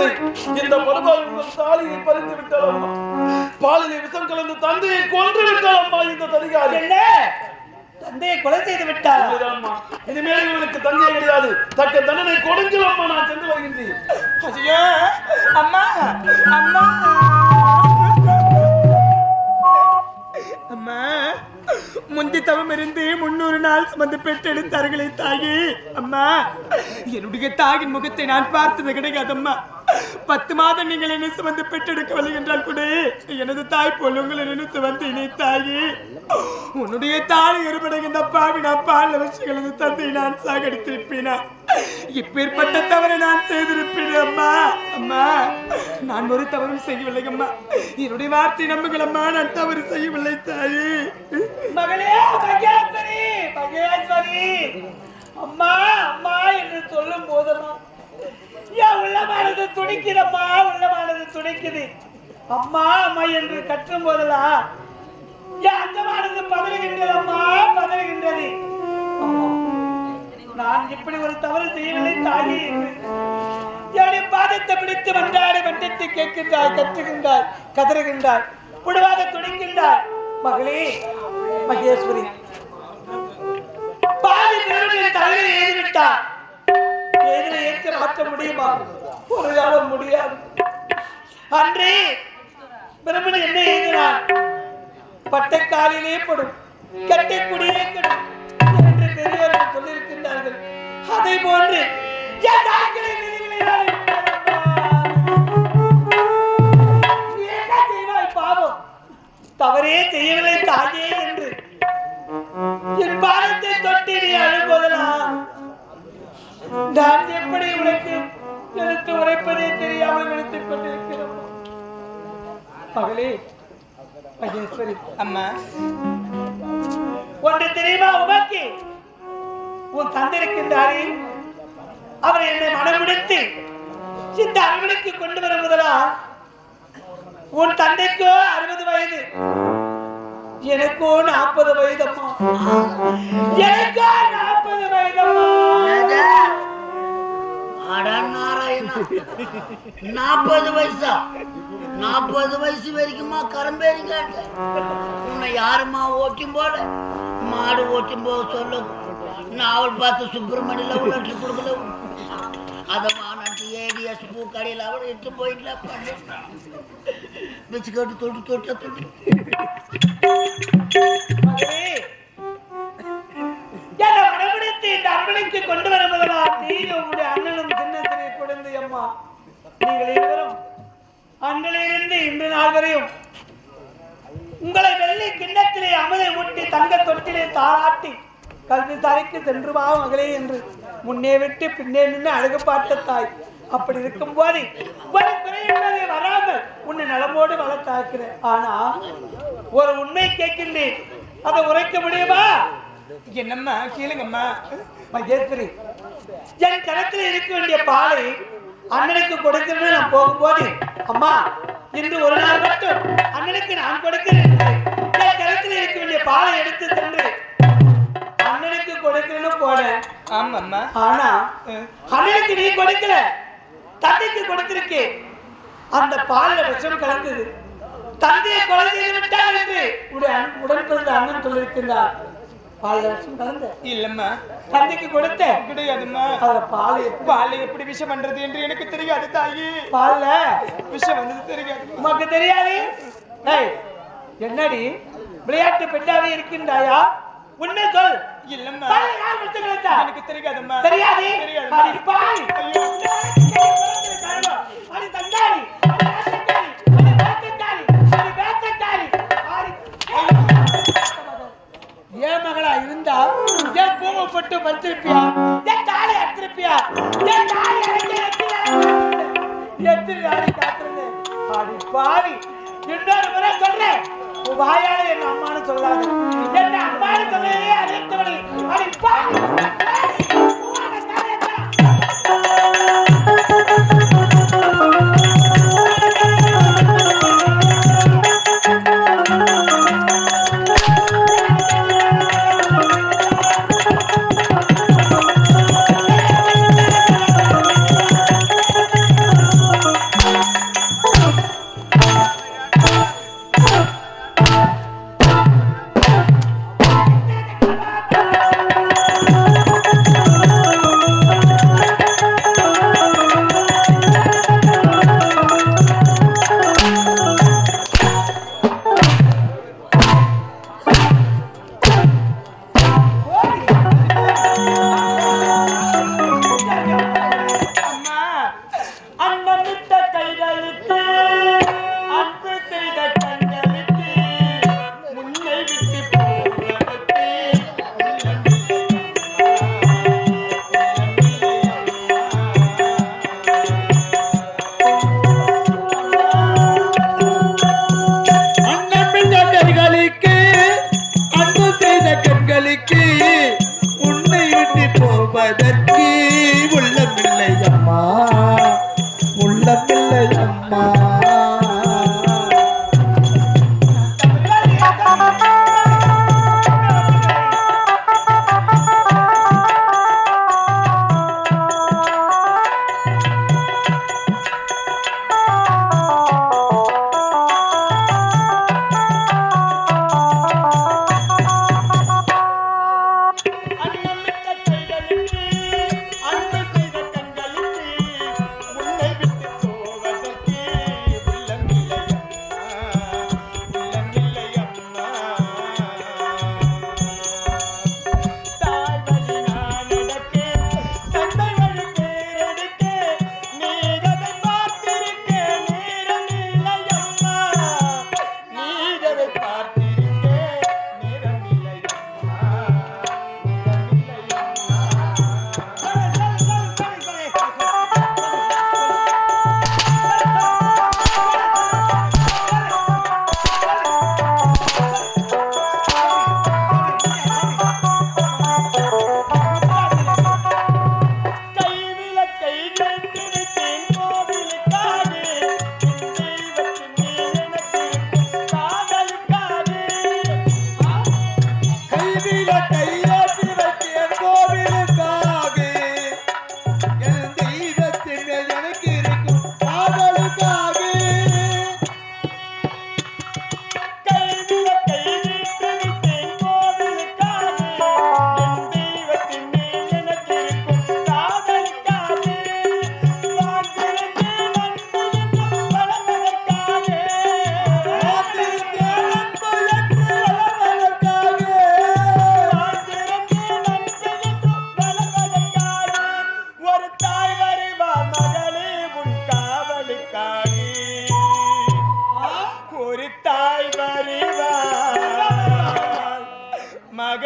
முகத்தை இந்த உங்கள் தாலியை பறித்து விட்டாள் அம்மா பாலிலே விஷம் கலந்து தந்தையை கொன்று விட்டாள் அம்மா இந்த தனிகாரி. என்ன? தந்தையை கொலை செய்து விட்டார்? அம்மா இனிமேல் இவனுக்கு தந்தை கிடையாது. தக்க தண்டனை கொடுங்கள் அம்மா நான் சென்று வருகின்றேன். ஐயோ அம்மா அம்மா. அம்மா முந்தி தவம் இருந்து முன்னூறு நாள் சுமந்து பெற்றெடுத்தார்களே தாயி. அம்மா என்னுடைய தாயின் முகத்தை நான் பார்த்தது கிடையாது அம்மா பத்து மாதம் நீங்கள் என்ன சுமந்து பெற்றெடுக்கவில்லை என்றால் கூட எனது தாய் போல் உங்களை நினைத்து வந்து தாயி உன்னுடைய தாய் எருபடுகின்ற பாவி நான் பால் அவசியங்களது தந்தை நான் சாகடித்திருப்பேனா? இப்பேற்பட்ட தவறை நான் செய்திருப்பேன் அம்மா. அம்மா நான் ஒரு தவறும் செய்யவில்லை அம்மா. என்னுடைய வார்த்தை நம்புங்கள் அம்மா நான் தவறு செய்யவில்லை தாயி. மகளே மகேஸ்வரி மகேஸ்வரி. அம்மா அம்மா என்று சொல்லும் போதெல்லாம் என் உள்ளமானது துடிக்குதம்மா உள்ளமானது துடிக்குது. அம்மா அம்மா என்று கற்றும் போதெல்லாம் என் அந்தமானது பதறுகின்றது. அம்மா பதறுகின்றது நான் இப்படி ஒரு தவறு செய்யவில்லை தாயி என்று. என்னுடைய பாதத்தை பிடித்து மன்றாடி மன்றத்தை கேட்கின்றாய் கற்றுகின்றாய் கதறுகின்றாய் புடுவாக துடிக்கின்றாய். மகளே மகேஸ்வரி பாதி பேருடைய தலையை எழுதிவிட்டார் எதிரை மாற்ற முடியுமா? ஒரு காலம் முடியாது. அன்றே பிரம்மன் என்ன பட்டக்காலிலே படும் கட்டைக்குடியே கடும் என்று பெரியவர்கள் சொல்லியிருக்கின்றார்கள். அதை போன்று பாவம்? தவறே செய்யவில்லை தாயே என்று. என் பாதத்தை நான் எப்படி உனக்கு எடுத்து உரைப்பதே தெரியாமல் எடுத்துக் கொண்டிருக்கிறோம்? மகளே மகேஸ்வரி அம்மா. ஒன்று தெரியுமா உமக்கு? உன் தந்தை இருக்கின்றாரே அவர் என்னை மனமுடித்து இந்த அரவணைக்கு கொண்டு வர முதலா? உன் தந்தைக்கோ அறுபது வயது. எனக்கோ நாற்பது வயது அம்மா. எனக்கோ நாராயணா. நாற்பது வயசா? நாற்பது வயசு வரைக்குமா கரம்பேறிங்க உன்னை யாருமா ஓட்டும் போல? மாடு ஓட்டும் போக சொல்ல நாவல் பார்த்து சுப்பிரமணியில உள்ளட்டு கொடுக்கல. அதை வானாட்டு ஏடிஎஸ் பூ கடையில் அவள் இட்டு போயிடல பிச்சுக்கட்டு தொட்டு தொட்டு தொட்டு. இந்த அரவணைக்கு கொண்டு வர முதலா உங்களுடைய அண்ணனும் நீங்கள் இருவரும் அன்றிலிருந்து இன்று நாள் வரையும் உங்களை வெள்ளி கிண்ணத்திலே அமலை ஊட்டி தங்க தொட்டிலே தாராட்டி கல்வி தாய்க்கு சென்று வா மகளே என்று முன்னே விட்டு பின்னே நின்று அழகு பார்த்த தாய். அப்படி இருக்கும் போது ஒரு குறையின்பதை வராமல் உன்னை நலமோடு வளர்த்தாக்குறேன் ஆனா ஒரு உண்மை கேட்கின்றேன். அதை உரைக்க முடியுமா? என்னம்மா? கேளுங்கம்மா மகேஸ்வரி என் கணத்தில் இருக்க வேண்டிய பாலை அண்ணனுக்கு கொடுக்கிறேன்னு நான் போகும்போது அம்மா இன்று ஒரு நாள் மட்டும் அண்ணனுக்கு நான் கொடுக்கிறேன் கணத்தில் இருக்க வேண்டிய பாலை எடுத்து சென்று அண்ணனுக்கு கொடுக்கிறேன்னு போனேன். ஆமாம்மா. ஆனா அண்ணனுக்கு நீ கொடுக்கல தந்தைக்கு கொடுத்திருக்கே அந்த பால்ல விஷம் கலந்தது. தந்தையை கொலை செய்து விட்டார் என்று உடன் பிறந்த அண்ணன் சொல்லியிருக்கின்றார். பால் கலந்த. இல்லம்மா. தந்தைக்கு கொடுத்த. கிடையாதும்மா. அதுல பால் பாலை எப்படி விஷம் பண்றது என்று எனக்கு தெரியாது தாயி. பால்ல? விஷம் வந்தது தெரியாது. உமக்கு தெரியாது? என்னடி? விளையாட்டு பெண்ணாவே இருக்கின்றாயா? உண்மை சொல். இல்லம்மா? எனக்கு தெரியாதம்மா. தெரியாது? தெரியாதும்மா.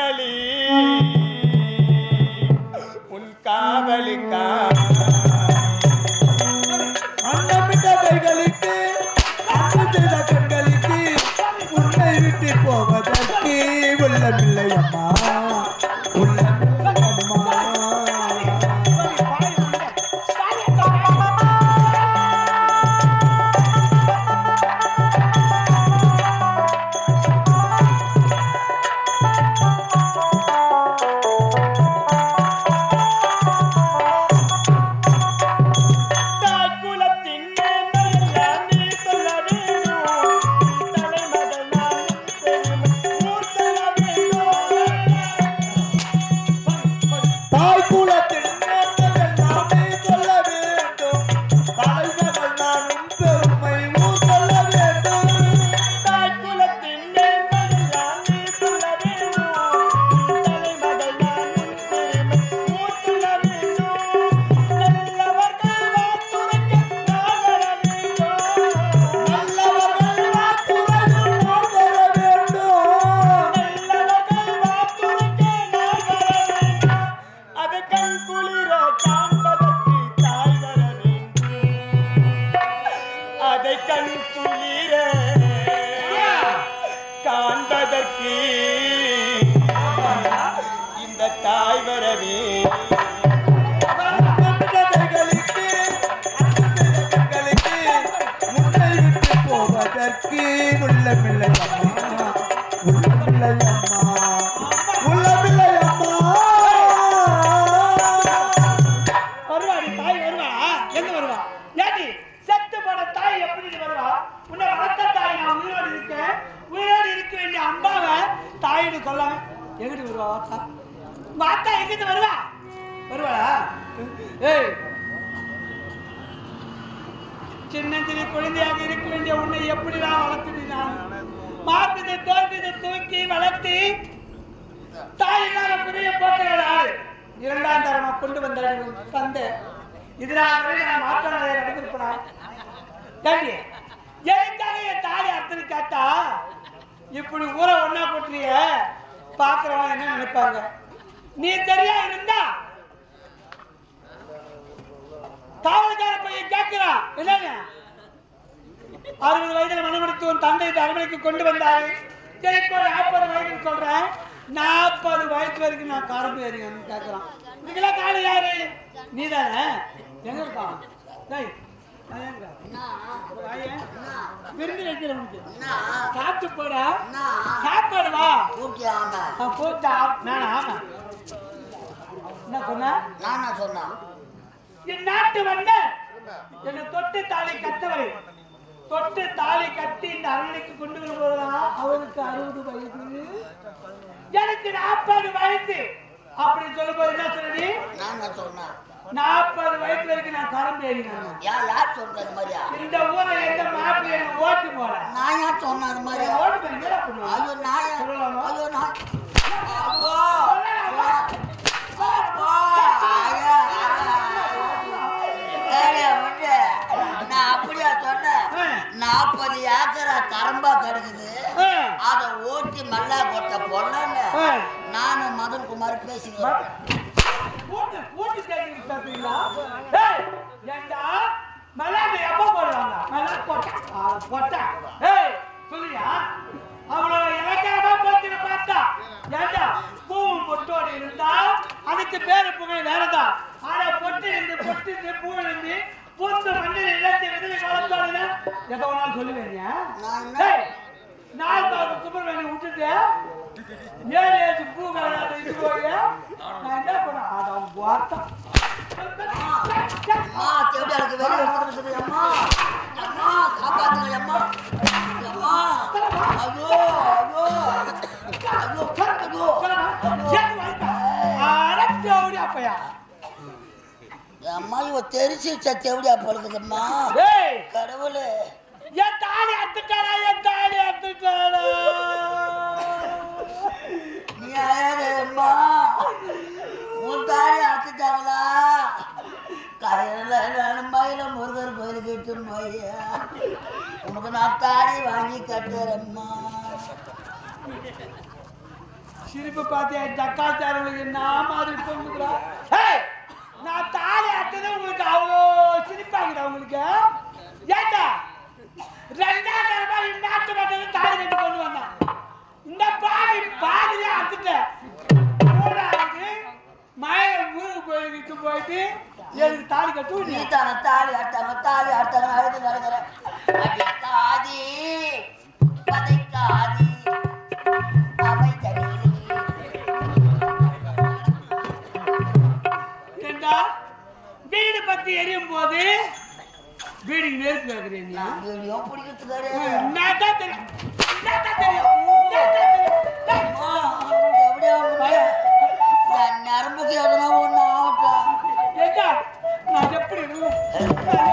களி உன் காவலிக்கா அண்ணமிட்ட கைகளுக்கு அன்பு செய்த கண்களுக்கு உன்னை விட்டு போவதற்கு உள்ளமில்லை அம்மா போவதற்கு இந்த தாய் வரவே தாயின்னு சொல்லாம எங்கிட்டு வருவா? வாத்தா. வாத்தா எங்கிட்டு வருவா? வருவாளா ஏய். சின்ன சின்ன குழந்தையாக இருக்க வேண்டிய உன்னை எப்படி நான்? வளர்த்துட்டான் மார்பிதை தோல்விதை தூக்கி வளர்த்தி தாய் இல்லாத புரிய போக்குற ஆள் இரண்டாம் தரமா கொண்டு வந்த தந்த. இதனால நான் மாற்றம் நடந்திருப்பா ஏண்டி? எதுக்காக என் தாய் அர்த்தம் கேட்டா? இப்படி ஊரை ஒன்னா போட்டுறிய பாக்குறவங்க என்ன நினைப்பாங்க? நீ சரியா இருந்தா காவல்கார பையன் கேட்கிறான் இல்லைங்க அறுபது வயதுல மனமடுத்து உன் தந்தை அரண்மனைக்கு கொண்டு வந்தாரு எனக்கு ஒரு நாற்பது வயதுன்னு சொல்றேன். நாற்பது வயசு வரைக்கும் நான் காரம்பு ஏறிங்கன்னு கேட்கிறான். இதுக்கெல்லாம் காரணம் யாரு? நீ தானே எங்க இருக்கான்? விருந்து வைக்கிறேன் உனக்கு. சாப்பிட்டு போடா சாப்பாடு வா ஆமா நான் போட்டா நான் ஆமா என்ன சொன்ன நான் சொன்னான் என் நாட்டு வந்த என்னை தொட்டு தாலி கத்தவரை தொட்டு தாலி கட்டி இந்த அரண்மனைக்கு கொண்டு வரும்போதுதான் அவருக்கு அறுபது வயது எனக்கு நாற்பது வயசு அப்படின்னு சொல்லும்போது என்ன சொன்னி நான் சொன்னேன் நாற்பது வயசு வரைக்கும் நான் கரம்பு ஏறினேன். யார் யார் சொல்றது மாதிரியா இந்த ஊரை எந்த மாப்பிள்ளை ஓட்டு போல நான் யார் சொன்னேன் அது மாதிரியா ஓட்டு பண்ணுவ? ஐயோ நான்? ஐயோ நான் அப்பா அப்பா. நான் அப்படியா சொன்னேன். நாற்பது ஏக்கரா கரம்பா கிடக்குது. அதை ஓட்டி மல்லா கொட்ட பொண்ணு. நானும் மதன் குமார் பேசிக்கிறேன் கூட்டு கூட்டு கேட்டு பேசுறீங்களா ஏய் ஏண்டா மல்லாண்டு எப்ப போடுவாங்க மல்லா போட்டா? போட்டா. ஏய் சொல்லுயா அவ்வளோ இலக்காரமா போட்டு பார்த்தா. ஏண்டா? பூவும் பொட்டோடு இருந்தா அதுக்கு பேரு புகழ் வேறதான் ஆனா பொட்டு இருந்து பொட்டு இருந்து பூ இருந்து பூத்து மஞ்சள் இழந்து விதவை வளர்த்தோடுனா எதை என்ன- ஏய் நாலு சுப்பிரமணியம் விட்டுட்டு ஏழு ஏழு பூ கலராத இது போய் நான் என்ன பண்ண? அதான் வார்த்தை. அம்மா தேவையா இருக்கு வெளியே வந்துருக்குது அம்மா. அம்மா காப்பாத்துங்க அம்மா. அம்மா ஐயோ ஐயோ ஐயோ ஐயோ அப்பையா அம்மா இவ தெரிச்சு தேவடியா பழகுதம்மா டேய். கடவுளே என் தாலி அத்துட்டாரா என் தாலி அத்துட்டாரா நீ அம்மா உன் தாலி அத்துட்டாங்களா கையில நான் மயில முருகர் கோயிலுக்கு இட்டுன்னு போய்யா. உனக்கு நான் தாலி வாங்கி கட்டுறேம்மா. சிரிப்பு பார்த்தியா ஜக்காச்சாரங்களுக்கு நான் மாதிரி சொல்லுகிறா நான் தாலி அத்தது உங்களுக்கு அவ்வளோ சிரிப்பாங்கடா உங்களுக்கு? ஏண்டா? ரெண்டாம் தரமா இந்நாட்டு மக்கள் தாலி கட்டி கொண்டு வந்தான் இந்த பாதி பாதிலே அத்துட்டேன் மய ஊருக்கு கோயிலுக்கு போயிட்டு எனக்கு தாலி கட்டு நீ தானே தாலி அட்டாம தாலி அட்டாம அழுது நடக்கிற அடி தாதி பதைக்காதி அவை ஏண்டா? வீடு பத்தி எரியும் போது வீடுக்கு நெருப்பு வைக்கிறீங்க நான் வீடியோ பிடிக்கிறதுக்காரு தெரியும் தெரியும் நரம்புக்கு எதனா Yeah.